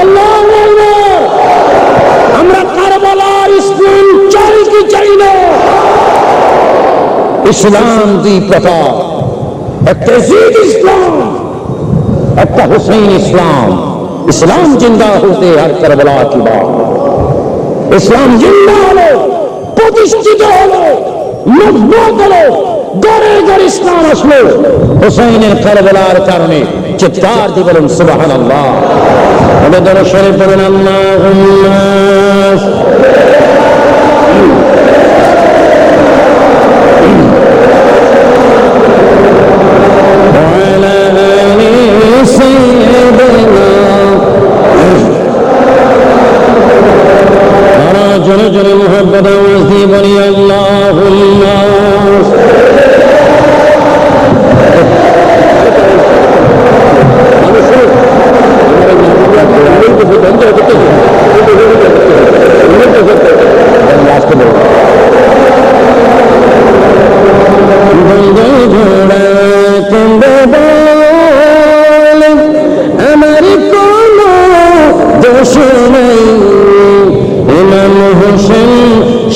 আল্লাহ আমরা কারবালার স্কুল চাই কি চাই না ইসলাম দুই প্রকার একটা জিদ ইসলাম একটা হুসেন ইসলাম ইসলাম জিন্দা হতে আর কারবালা কি বাত ইসলাম জিন্দা হলো প্রতিষ্ঠিত হলো মজবুত হলো গড়ে গড়ে ইসলাম আসলো হুসাইনের কারবালার কারণে চিৎকার দিয়ে বলুন সুবাহান আল্লাহ আমাদের সরে পড়েন আল্লাহ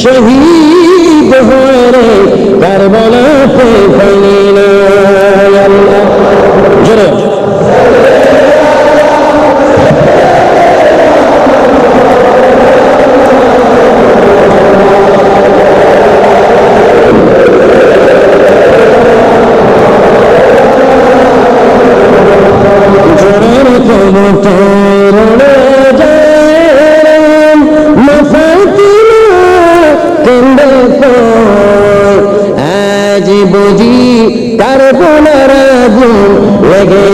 শহীদ হয়ে রে কারবালাতে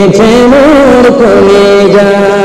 লেগেছে মোর কলে যায়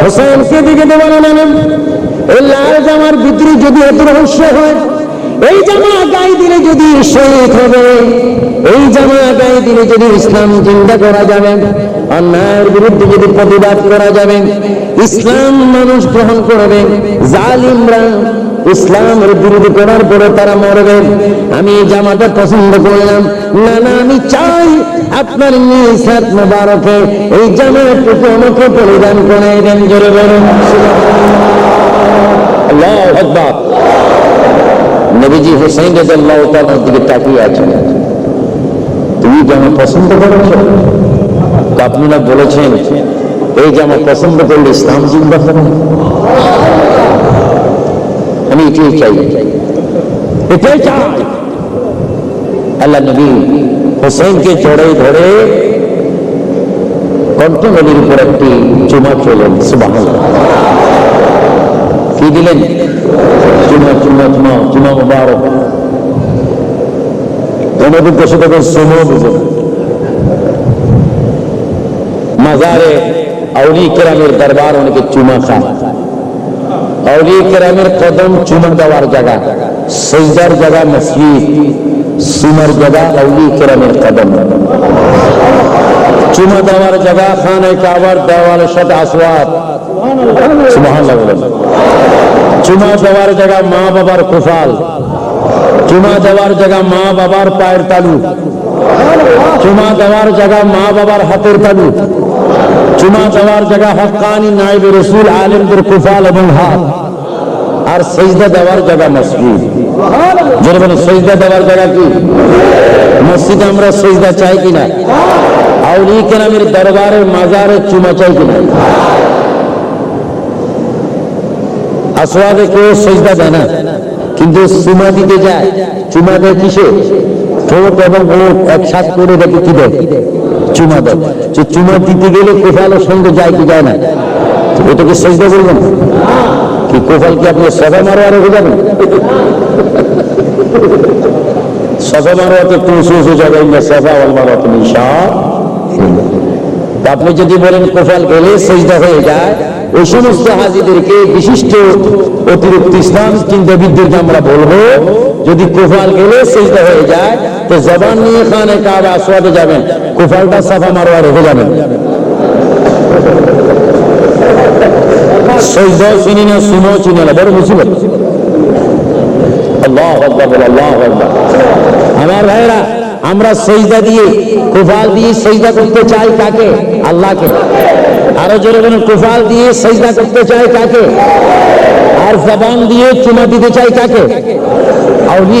হোসেনকে দিকে লাল জামার ভিতরে যদি এত রহস্য হয়, এই জামা গায়ে দিলে যদি শহীদ হবে, এই জামা গায়ে দিলে যদি ইসলাম চিন্তা করা যাবে অন্যায়ের বিরুদ্ধে যদি প্রতিবাদ করা যাবে, ইসলাম মানুষ গ্রহণ করবে, জালিমরা ইসলামের বিরোধী করার পরে তারা মরবে। আমি জামাটা পছন্দ করলাম। না না, আমি চাই আপনার নিজ মোবারকে এই জামাটুকু আমাকে পরিধান করে দেন, জোরে বলুন। নবীজি হুসাইন রাদিয়াল্লাহু তাআলার দিকে তাকিয়ে আছেন। তুমি জামা পছন্দ করেছ? তো আপনারা বলেছেন, এই জামা পছন্দ করলে ইসলাম জিন্দা হবে আমি এটাই চাই। এটাই চাই। আল্লাহ নবী হোসেনকে চড়ে ধরে কণ্ঠগলির উপর একটি চুমা চলেন সুবাহ কি দিলেন? চুমা চুমা চুমা চুমা মুবারক। আমাদের দেশে তখন শ্রম বুঝে মাজারে আউলি কেরামের দরবার অনেকে চুমা খায় আউলি কেরামের কদম চুমা দেওয়ার জায়গা সজদার জায়গা মসজিদ সুমার জায়গা আউলি কেরামের কদম চুমা দেওয়ার জায়গা খানে কাবার দেওয়ালের সাথে আসওয়াদ সুবহানাল্লাহ বলেন চুমা দেওয়ার জায়গা মা বাবার কুফাল চুমা দেওয়ার জায়গা মা বাবার পায়ের তালু চুমা দেওয়ার জায়গা মা বাবার হাতের তালু চুমা দেওয়ার জায়গা হকানি নাইব রসুল আলমদের কুফাল এবং হাত আর সজদা দেওয়ার জায়গা মসজিদ যেটা বলে সজদা দেওয়ার জায়গা কি মসজিদে আমরা সজদা চাই কিনা আউলি কেরামের দরবারের মাজারে চুমা চাই কিনা আসওয়াদে কেউ সজদা দেয় না কিন্তু চুমা দিতে যায় চুমা দেয় কিসে এবং করে কি চুমা দেয়। চুমা দিতে গেলে সঙ্গে যায় কি যায় না? এটাকে বলবেন? কি কি আপনি মারো আর যাবেন না আপনি যদি বলেন কোফাল গেলে সেজদা হয়ে যায়, ওই সমস্ত হাজিদেরকে বিশিষ্ট অতিরিক্ত ইসলাম চিন্তাবিদদেরকে আমরা বলব, যদি কোফাল গেলে সেজদা হয়ে যায় তো জবান নিয়ে খানে কাবে আসওয়াদে যাবেন, কোফালটা সাফা মারোয়া রেখে যাবেন। সেজদাও চিনি না শুনেও চিনি না, বড় মুসিবত। আল্লাহ আকবার আল্লাহ আকবার। আমার ভাইরা আমরা সজদা দিয়ে, কুফাল দিয়ে সজদা করতে চাই কাকে? আল্লাহকে। আরও জোরে বলুন, কুফাল দিয়ে সজদা করতে চাই কাকে? আর জবান দিয়ে চুমা দিতে চাই কাকে? আউলি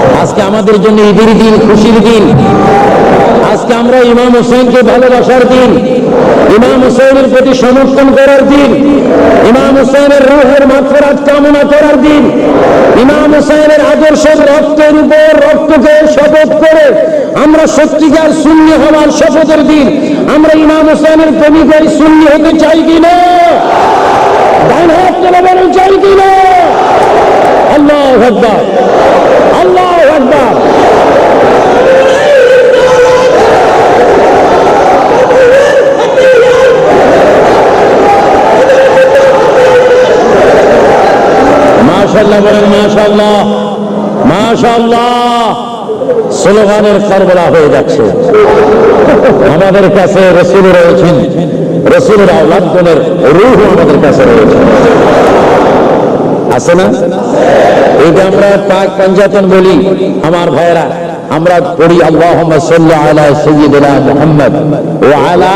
আজকে আমাদের জন্য ঈদের দিন, খুশির দিন। আজকে আমরা ইমাম হোসেনকে ভালোবাসার দিন, ইমাম হোসেনের প্রতি সমর্থন করার দিন, ইমাম হোসেনের রুহের মাত্রাত কামনা করার দিন, ইমাম হোসেনের আদর্শের রক্তের উপর রক্তকে শপথ করে আমরা সত্যিকার শূন্য হওয়ার শপথের দিন। আমরা ইমাম হোসেনের প্রেমিক হয়ে শূন্য হতে চাই কিনা ডান হাত তুলে বলুন, চাই কিনা আল্লাহ আল্লাহ আকবার মাশাল্লাহ বলেন মাশাল্লাহ মাশাল্লাহ স্লোগানের কারবলা হয়ে যাচ্ছে। আমাদের কাছে রসুল রয়েছেন। রসুলের আওলাদগণের রূহ আমাদের কাছে রয়েছে। আছে না? এইটা আমরা পাক পঞ্জাতন বলি, আমার আমরা পড়ি আল্লাহ আলা সৈয়দনা মুহাম্মদ ও আলা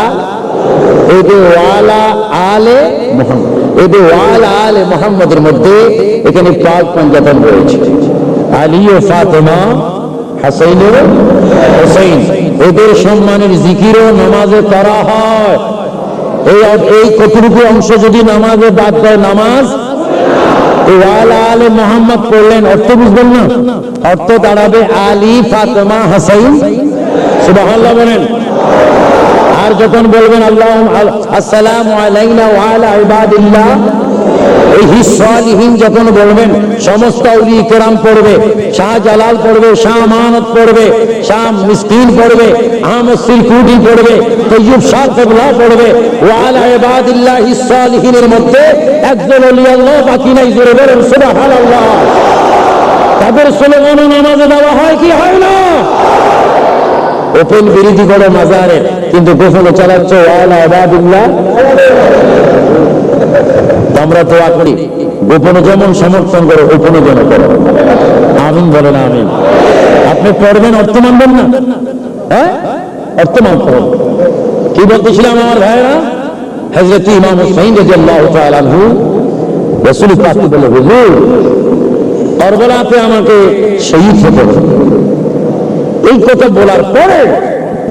এদের সম্মানের জিকিরও নামাজে করা হয়। এই এই কতটুকু অংশ যদি নামাজে বাদ দেয় নামাজ? ওয়ালা আলে মোহাম্মদ পড়লেন অর্থ বুঝবেন না। অর্থ দাঁড়াবে আলী ফাতেমা হাসাইন। সুবহানাল্লাহ বলেন। আর যখন বলবেন আল্লাহ আসসালামু আলাইনা ওয়া আলা এই হিসালিহীন যখন বলবেন, সমস্ত কেরাম পড়বে, শাহ জালাল পড়বে, শাহ আমানত পড়বে, শাহ মিসকিন পড়বে, আহমদ সিরকুটি পড়বে শাহ পড়বে, ওয়ালা ইবাদিল্লাহ হিসালিহীনের মধ্যে একজন অলি আল্লাহ বাকি নাই, জোরে বলেন, সুবহানাল্লাহ। তাদের স্লোগান নামাজে দেওয়া হয় কি হয় না? ওপেন বিরোধী করে মাজারে, কিন্তু গোপনে চালাচ্ছ ওয়ালা আমরা দোয়া করি, গোপনে যেমন সমর্থন করো, গোপনে যেন করো। আমিন বলেন, আমিন। আপনি পড়বেন, অর্থ মানবেন না? হ্যাঁ? অর্থ হবে। কি বলতেছিলাম আমার ভাইরা হজরত ইমাম হুসাইন রাদিয়াল্লাহু তাআলা আনহু, রাসূল পাক বলে, হুজুর, কারবালাতে আমাকে শহীদ হতে হবে। এই কথা বলার পরে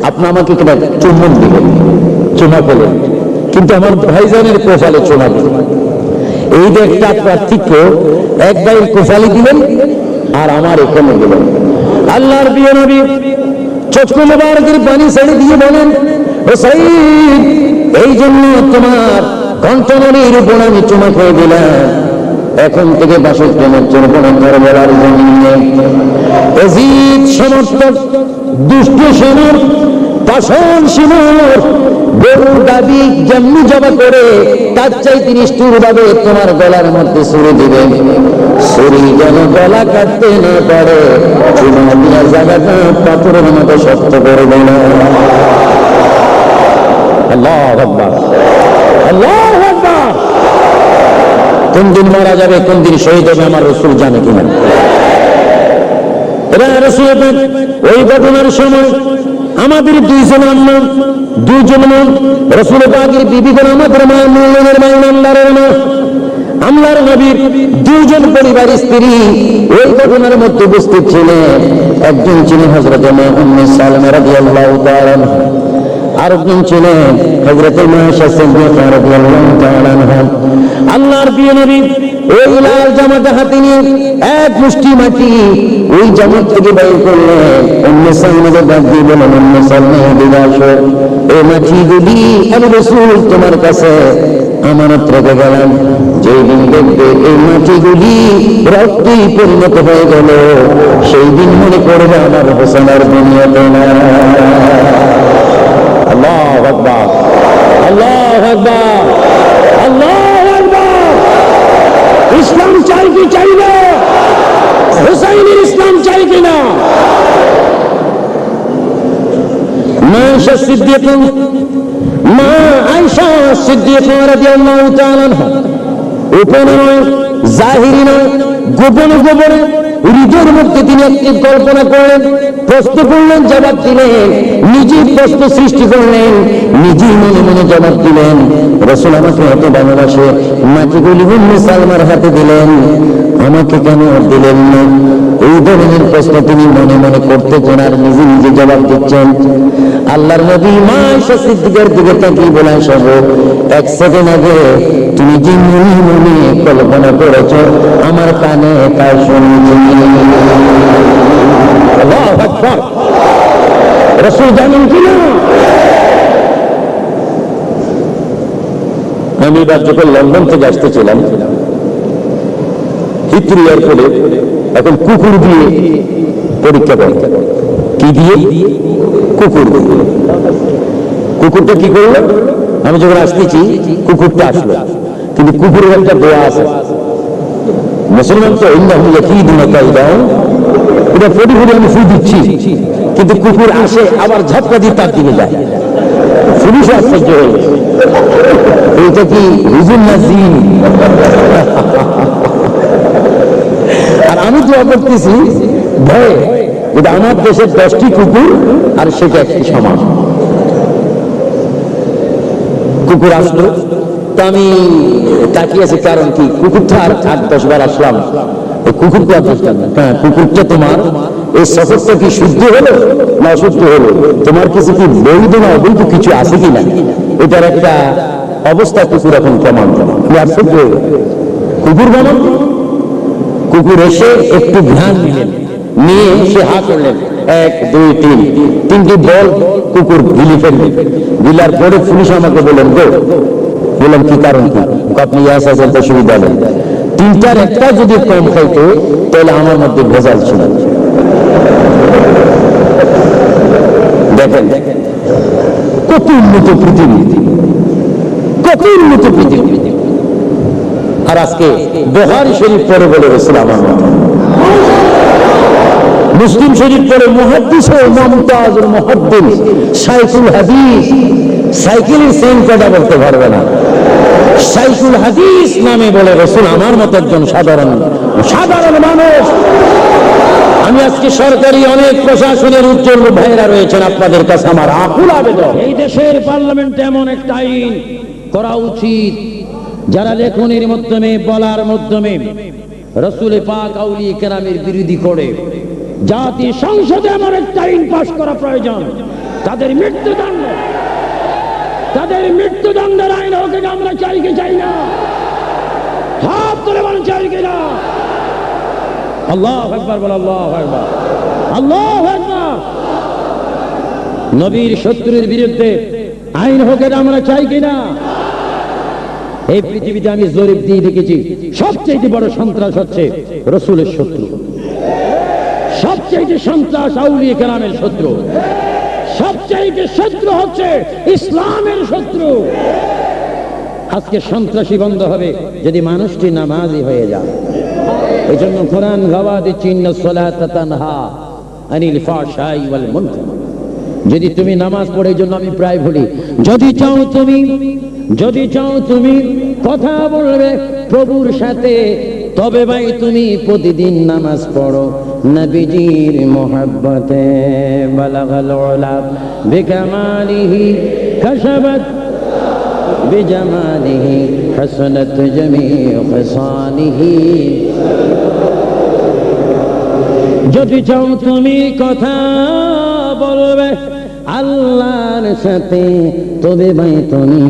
আপনি আমাকে কিনা চুম্বন দিলেন? চুমা পেলেন। কিন্তু আমার ভাইজানের কোফালে চুমা দিলেন। এই যে একটা পার্থক্য এক ভাইয়ের কোফালে দিলেন আর আমার এখানে দিলেন আল্লাহর নবী পানি ছেড়ে দিয়ে বলেন এই জন্য তোমার কণ্ঠনলীর উপর আমি দিলাম। এখন থেকে জন্য অজিত সমর্থক, দুষ্ট সেনার সিমর গরুর দাবি জবা করে, তার নিষ্ঠুর ভাবে তোমার গলার মধ্যে সুরে দিবেন সুরি যেন গলা কাটতে না পারে জায়গাটা পাথরের মতো শক্ত কোন দিন মারা যাবে, কোন দিন শহীদ হবে, আমার রসুল জানে কিনা। এরা রসুল ওই ঘটনার সময় আমাদের দুইজন আম্মা দুইজন মা রসুল পাকের বিবিগণ আমাদের মা মূল্যের মা ইমানদারের মা আল্লাহর নবীর দুজন পরিবার স্ত্রী ওই ঘটনার মধ্যে উপস্থিত ছিলেন একজন ছিলেন হজরত। আরেকজন ছিলেন হজরত। আল্লাহর প্রিয় নবী ওই লাল জামাটা হাতে নিয়ে এক মুষ্টি মাটি ওই জামাত থেকে বাইর করলেন অন্য সালমাকে ডাক দিয়ে বলেন অন্য এদিকে আসো। আমি রসুল তোমার কাছে আমানত রেখে গেলাম, যেই দিন দেখবে এই মাটিগুলি রক্তই পরিণত হয়ে গেল, সেই দিন মনে করবে আমার হোসেনার দুনিয়াতে না আল্লাহ আকবার আল্লাহ আকবার ইসলাম চাই কি চাই না হুসাইনের ইসলাম চাই কি না মা আয়েশা সিদ্দিক মা আয়েশা সিদ্দিক রাদিয়াল্লাহু তাআলা উপনে নয় জাহিরি নয় গোপনে গোপনে হৃদয়ের মধ্যে তিনি একটি কল্পনা করলেন প্রশ্ন করলেন জবাব দিলেন নিজেই প্রশ্ন সৃষ্টি করলেন নিজেই মনে মনে জবাব দিলেন। রসুল আমাকে এত ভালোবাসে মাটিগুলি উম্মে সালমার হাতে দিলেন, আমাকে কেন দিলেন না? এই ধরনের প্রশ্ন তিনি মনে মনে করতেছেন আর নিজে নিজে জবাব দিচ্ছেন। আল্লাহর নবী মা সিদ্দিকার দিকে তাকিয়ে বলে সব এক সেকেন্ড আগে তুমি যে মনে মনে কল্পনা করেছ, আমার কানে তাই আল্লাহু আকবার রাসূল জানেন কি না? আমি এবার যখন লন্ডন থেকে আসতেছিলাম, হিত্রি এয়ারপোর্টে এখন কুকুর দিয়ে পরীক্ষা করে। কি দিয়ে? কুকুর দিয়ে। কুকুরটা কি করল? আমি যখন আসতেছি, কুকুরটা আসলো। কিন্তু কুকুরের একটা দোয়া আছে। মুসলমান তো ইন্দাহুল ইয়াকিদুনা কাইদাও এটা আমি দিচ্ছি। কিন্তু কুকুর আসে, আবার দিয়ে তার দিকে যায়। পুলিশ আশ্চর্য। এটা কি আর আমি দোয়া করতেছি ভয়ে কিন্তু আমার দেশের দশটি কুকুর আর সেটা একটি সমাজ কুকুর আসলো। তো আমি তাকিয়েছি কারণ কি? কুকুরটা আর আট, দশ বার আসলাম। না। হ্যাঁ কুকুরটা তোমার এই সফরটা কি শুদ্ধ হলো না অশুদ্ধ হলো? তোমার কিছু কি বৈধ না অবৈধ কিছু আছে কি না এটার একটা অবস্থা কুকুর এখন কুকুর কুকুর এসে একটু ধ্যান নিলেন, নিয়ে সে হা করলেন, এক, দুই, তিন, তিনটি বল কুকুর গিলি ফেললেন। পরে পুলিশ আমাকে বললেন, গো বললাম কি কারণ কি আপনি ইয়াস আছেন তো সুবিধা তিনটার একটা যদি কম খাইতো তাহলে আমার মধ্যে ভেজাল ছিল। দেখেন কত উন্নত পৃথিবী কত উন্নত পৃথিবী। আর আজকে বোহারি শরীফ পরে বলে রসুল আমার মুসলিম শরীফ পরে মুহাদ্দিস মমতাজ মুহাদ্দিস সাইকুল হাদিস। সাইকেলের সেন কথা বলতে পারবে না। সাইকুল হাদিস নামে বলে রসুল আমার মতো একজন সাধারণ সাধারণ মানুষ। আমি আজকে সরকারি অনেক প্রশাসনের উজ্জ্বল ভাইরা রয়েছেন, আপনাদের কাছে আমার আকুল আবেদন। এই দেশের পার্লামেন্টে এমন একটা আইন করা উচিত, যারা লেখনের মাধ্যমে, বলার মাধ্যমে রসুল পাক আউলি কেরামের বিরোধী করে। জাতি সংসদে এমন একটা আইন পাশ করা প্রয়োজন, তাদের মৃত্যুদণ্ড। তাদের মৃত্যুদণ্ডের আইন হোক আমরা চাই কি চাই না। হাত তুলে বলেন চাই কি না। আল্লাহ একবার বল আল্লাহ একবার আল্লাহ একবার নবীর শত্রুর বিরুদ্ধে আইন আমরা চাই এই পৃথিবীতে আমি জরিপ দিয়ে দেখেছি সবচেয়ে বড় সন্ত্রাস হচ্ছে রসুলের শত্রু। সবচেয়ে সন্ত্রাস আউলিয়ে কেরামের শত্রু। সবচাইতে শত্রু হচ্ছে ইসলামের শত্রু। আজকে সন্ত্রাসী বন্ধ হবে যদি মানুষটি নামাজি হয়ে যায়। এই জন্য কোরআন গাওয়া চিহ্ন তানহা আনিল মুনকার। যদি তুমি নামাজ পড়ে জন্য আমি প্রায় বলি যদি চাও তুমি, যদি চাও তুমি কথা বলবে, প্রভুর সাথে তবে ভাই তুমি প্রতিদিন নামাজ পড়ো। নবীজির মোহাব্বতে বালাগাল ওলাব বিজামালিহি হসনত জমি যদি চাও তুমি কথা বলবে আল্লাহর সাথে, তবে ভাই তুমি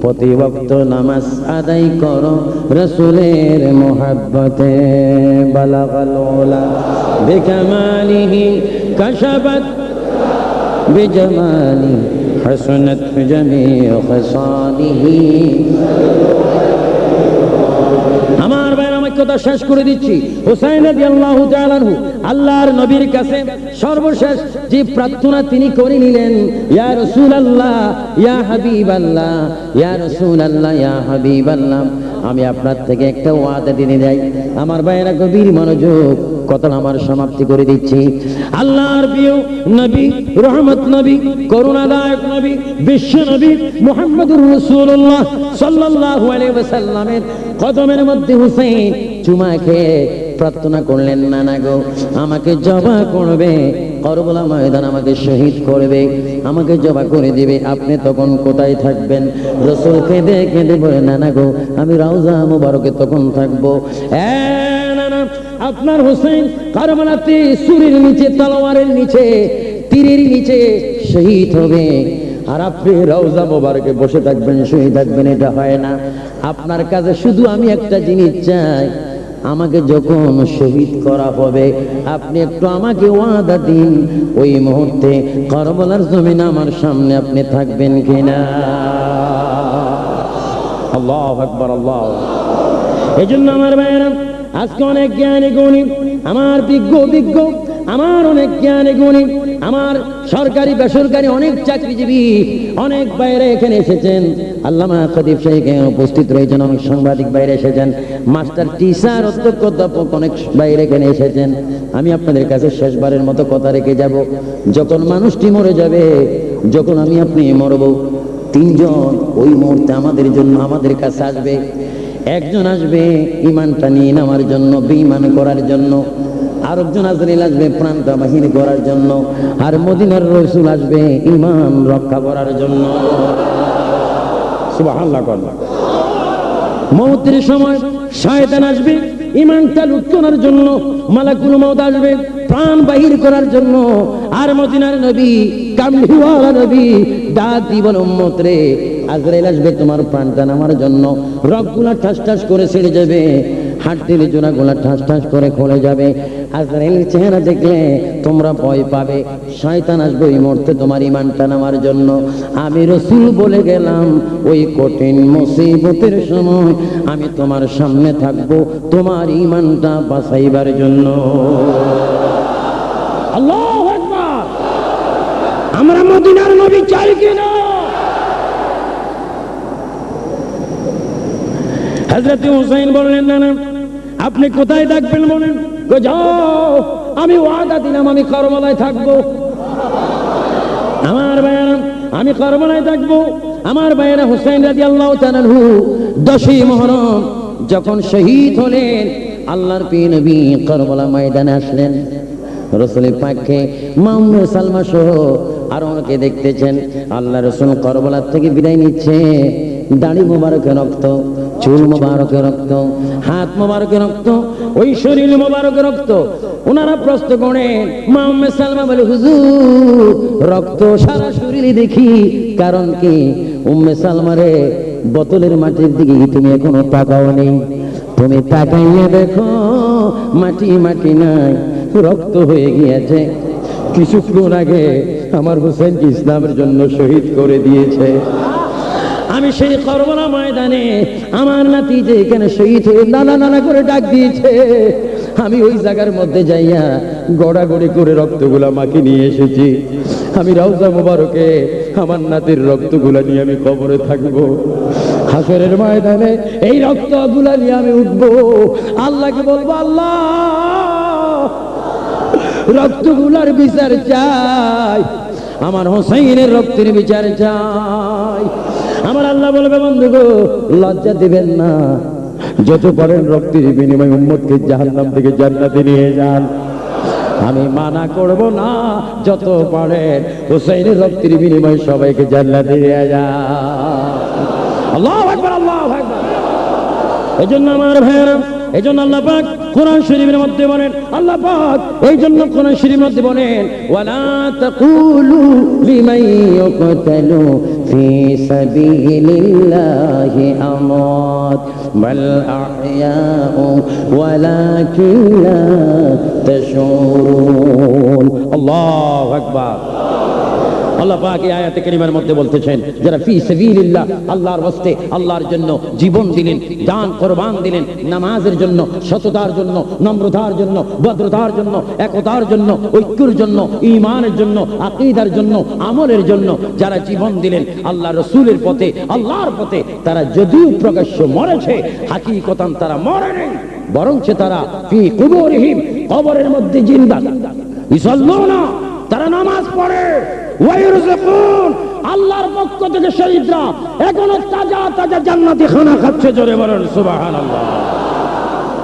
প্রতি বক্ত নামাজ আদায় করো রসুলের মোহাব্বতে বালাগাল ওলা বিকামালিহি কাশাবাত বিজামালি حسنت جميع خصاله আমার ভাইয়ের আমার কথা শেষ করে দিচ্ছি। হুসাইন রাদিয়াল্লাহু তাআলা আনহু, আল্লাহর নবীর কাছে সর্বশেষ যে প্রার্থনা তিনি করে নিলেন, ইয়া রাসূলুল্লাহ, ইয়া হাবিবাল্লাহ, ইয়া রাসূলুল্লাহ, ইয়া হাবিবাল্লাহ। আমি আপনার থেকে একটা ওয়াদা দিনে যাই আমার ভাইয়েরা, গভীর মনোযোগ, কথা আমার সমাপ্তি করে দিচ্ছি। আল্লাহর প্রিয় নবী, রহমত নবী, করুণাদায়ক নবী, বিশ্ব নবী মুহাম্মদুর রাসূলুল্লাহ সাল্লাল্লাহু আলাইহি ওয়াসাল্লামের কদমের মধ্যে হুসেন চুমা খেয়ে প্রার্থনা করলেন না না গো, আমাকে জবা করবে, করবলা ময়দান আমাকে শহীদ করবে, আমাকে জবা করে দিবে, আপনি তখন কোথায় থাকবেন? রসুল কেঁদে কেঁদে বলে না না গো, আমি রাউজা মুবারকে তখন থাকব। আপনার হোসেন কারবালাতে সুরের নিচে, তলোয়ারের নিচে, তীরের নিচে শহীদ হবে। আর আপনি রওজা মোবারকে বসে থাকবেন শহীদ থাকবেন, এটা হয় না। আপনার কাছে শুধু আমি একটা জিনিস চাই আমাকে যখন শহীদ করা হবে, আপনি একটু আমাকে ওয়াদা দিন। ওই মুহূর্তে করবলার জমিন আমার সামনে আপনি থাকবেন কিনা? আল্লাহ আকবার, আল্লাহ এই জন্য আমার ভাইয়েরা, আজকে অনেক জ্ঞানী গুণী আমার বিজ্ঞ বিজ্ঞ আমার অনেক জ্ঞানী গুণী আমার সরকারি বেসরকারি অনেক চাকরিজীবী অনেক বাইরে এখানে এসেছেন। আল্লামা শাহ এখানে উপস্থিত রয়েছেন, অনেক সাংবাদিক বাইরে এসেছেন। মাস্টার টিচার অধ্যক্ষ অধ্যাপক অনেক বাইরে এখানে এসেছেন। আমি আপনাদের কাছে শেষবারের মতো কথা রেখে যাব। যখন মানুষটি মরে যাবে, যখন আমি আপনি মরব, তিনজন ওই মুহূর্তে আমাদের জন্য আমাদের কাছে আসবে। একজন আসবে ইমানটা নিয়ে নেওয়ার জন্য, বেঈমান করার জন্য। আরেকজন আজরাইল আসবে প্রাণটা বাহির করার জন্য, আর মদিনার রসুল আসবে ইমান রক্ষা করার জন্য। সুবহানাল্লাহ মৌতের সময় শয়তান আসবে ইমানটা লুটনার জন্য, মালাকুল মৌত আসবে প্রাণ বাহির করার জন্য, আর মদিনার নবী, কামলিওয়ালা নবী ডাক দিবল উম্মত রে আজরাইল আসবে তোমার প্রাণটা নামার জন্য। রকগুলা ঠাস ঠাস করে ছেড়ে যাবে। হাড্ডির জোড়াগুলা ঠাস ঠাস করে খুলে যাবে। চেহারা দেখলে তোমরা ভয় পাবে। শয়তান আসবে ওই মুহূর্তে তোমার ইমানটা নামার জন্য। আমি রসুল বলে গেলাম, ওই কঠিন মুসিবতের সময় আমি তোমার সামনে থাকব, তোমার ইমানটা বাঁচাইবার জন্য। আমরা মদিনার নবী চাই কিনা হজরত হুসাইন বললেন না আপনি কোথায় থাকবেন বলেন? যাও, আমি ওয়াদা দিলাম, আমি করবলায় থাকব। আমার ভাইয়েরা, আমি করবলায় থাকব। আমার ভাইয়েরা হুসাইন রাজি আল্লাহ তানহু দশই মহরম, যখন শহীদ হলেন, আল্লাহর পি নবী করবলা ময়দানে আসলেন। রসুলের পাখে মামুন সালমা সহ আর অনেকে দেখতেছেন। আল্লাহ রসুল করবলার থেকে বিদায় নিচ্ছে। দাড়ি মোবারকের রক্ত, চুল মোবারকের রক্ত হাত মোবারকে রক্ত, ওই শরীর মোবারকে রক্ত। ওনারা প্রশ্ন করেন, মোহাম্মদ সালমা বলে, হুজুর, রক্ত সারা শরীরে দেখি, কারণ কি? উম্মে সালমারে বোতলের মাটির দিকে তুমি এখনও তাকাও নেই তুমি তাকাইয়ে দেখো, মাটি মাটি নাই, রক্ত হয়ে গিয়েছে। কিছুক্ষণ আগে আমার হোসেন ইসলামের জন্য শহীদ করে দিয়েছে। আমি সেই করবনা ময়দানে আমার নাতি যে এখানে শহীদ নানা নানা করে ডাক দিয়েছে। আমি ওই জায়গার মধ্যে যাইয়া গড়াগড়ি করে রক্তগুলা মাকে নিয়ে এসেছি। আমি রাউজা মোবারকে আমার নাতির রক্তগুলা নিয়ে আমি কবরে থাকব। হাসরের ময়দানে এই রক্তগুলা নিয়ে আমি উঠবো। আল্লাহকে বলব, আল্লাহ, রক্তগুলার বিচার চাই। আমার হোসাইনের রক্তের বিচার চাই। আমার আল্লাহ বলবে, বন্ধু গো, লজ্জা দিবেন না। যত পারেন রক্তের বিনিময় উম্মতকে জাহান্নাম থেকে জান্নাতে নিয়ে যান। আমি মানা করব না, যত পারেন হুসাইনের রক্তের বিনিময় সবাইকে জান্নাতে নিয়ে যান। আল্লাহ আকবার আল্লাহ আকবার। এই জন্য আমার ভাইয়েরা এই জন্য আল্লাহ পাক কোরআন শরীফের মধ্যে বলেন, আল্লাহ পাক এই জন্য কোরআন শরীফের মধ্যে বলেন, ওয়ালা তাকুলু লিমান ইউকতালু ফি সাবিলিল্লাহি আমওয়াত, বাল আহইয়াউ ওয়ালাকিন লা তাশউরুন। আল্লাহু আকবার। পাক এই আয়াতে কারিমার মধ্যে বলতেছেন, যারা ফি সাবিলিল্লাহ, আল্লাহর ওয়াস্তে, আল্লাহর জন্য জীবন দিলেন, দান, কোরবান দিলেন, নামাজের জন্য, সততার জন্য, নম্রতার জন্য, ভদ্রতার জন্য, একতার জন্য, ঐক্যের জন্য, ঈমানের জন্য, আকীদার জন্য, আমলের জন্য যারা জীবন দিলেন, আল্লাহ রসূলের পথে, আল্লাহর পথে, তারা যদিও প্রকাশ্য মরেছে, হাকিকতান তারা মরে নেই, বরঞ্চ তারা ফি কুবুরহিম, কবরের মধ্যে জিন্দা ইসাল্লুনা তারা নামাজ পড়ে। আল্লাহর পক্ষ থেকে শহীদরা এখনও তাজা তাজা জান্নাতি খানা খাচ্ছে, জোরে বলেন সুবহানাল্লাহ।